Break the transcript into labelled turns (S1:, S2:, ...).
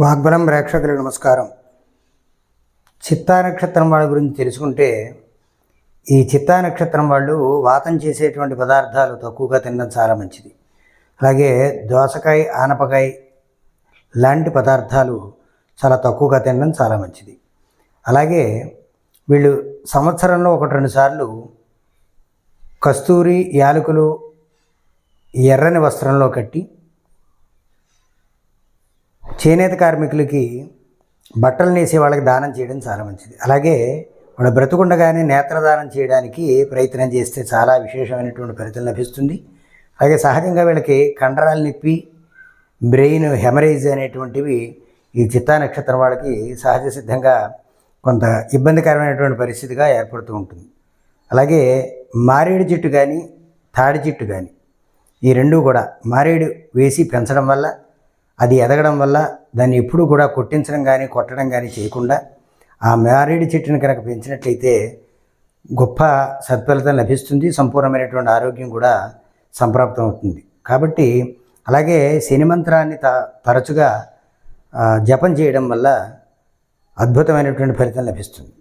S1: వాగ్బలం ప్రేక్షకులకు నమస్కారం. చిత్తా నక్షత్రం వాళ్ళ గురించి తెలుసుకుంటే ఈ చిత్తా నక్షత్రం వాళ్ళు వాతం చేసేటువంటి పదార్థాలు తక్కువగా తినడం చాలా మంచిది. అలాగే దోసకాయ ఆనపకాయ లాంటి పదార్థాలు చాలా తక్కువగా తినడం చాలా మంచిది. అలాగే వీళ్ళు సంవత్సరంలో ఒకటి రెండు సార్లు కస్తూరి యాలకులు ఎర్రని వస్త్రంలో కట్టి చేనేత కార్మికులకి బట్టలు నేసే వాళ్ళకి దానం చేయడం చాలా మంచిది. అలాగే వాళ్ళ బ్రతుకుండగానే నేత్రదానం చేయడానికి ప్రయత్నం చేస్తే చాలా విశేషమైనటువంటి ఫలితం లభిస్తుంది. అలాగే సహజంగా వీళ్ళకి కండరాలు నొప్పి బ్రెయిన్ హెమరేజ్ అనేటువంటివి ఈ చిత్తా నక్షత్రం వాళ్ళకి సహజ సిద్ధంగా కొంత ఇబ్బందికరమైనటువంటి పరిస్థితిగా ఏర్పడుతూ ఉంటుంది. అలాగే మారేడు చెట్టు కానీ తాడి చెట్టు కానీ ఈ రెండు కూడా మారేడు వేసి పెంచడం వల్ల అది ఎదగడం వల్ల దాన్ని ఎప్పుడూ కూడా కొట్టించడం కానీ కొట్టడం కానీ చేయకుండా ఆ మారేడు చెట్టుని కనుక పెంచినట్లయితే గొప్ప సత్ఫలితం లభిస్తుంది సంపూర్ణమైనటువంటి ఆరోగ్యం కూడా సంప్రాప్తం అవుతుంది. కాబట్టి అలాగే శనిమంత్రాన్ని త తరచుగా జపం చేయడం వల్ల అద్భుతమైనటువంటి ఫలితం లభిస్తుంది.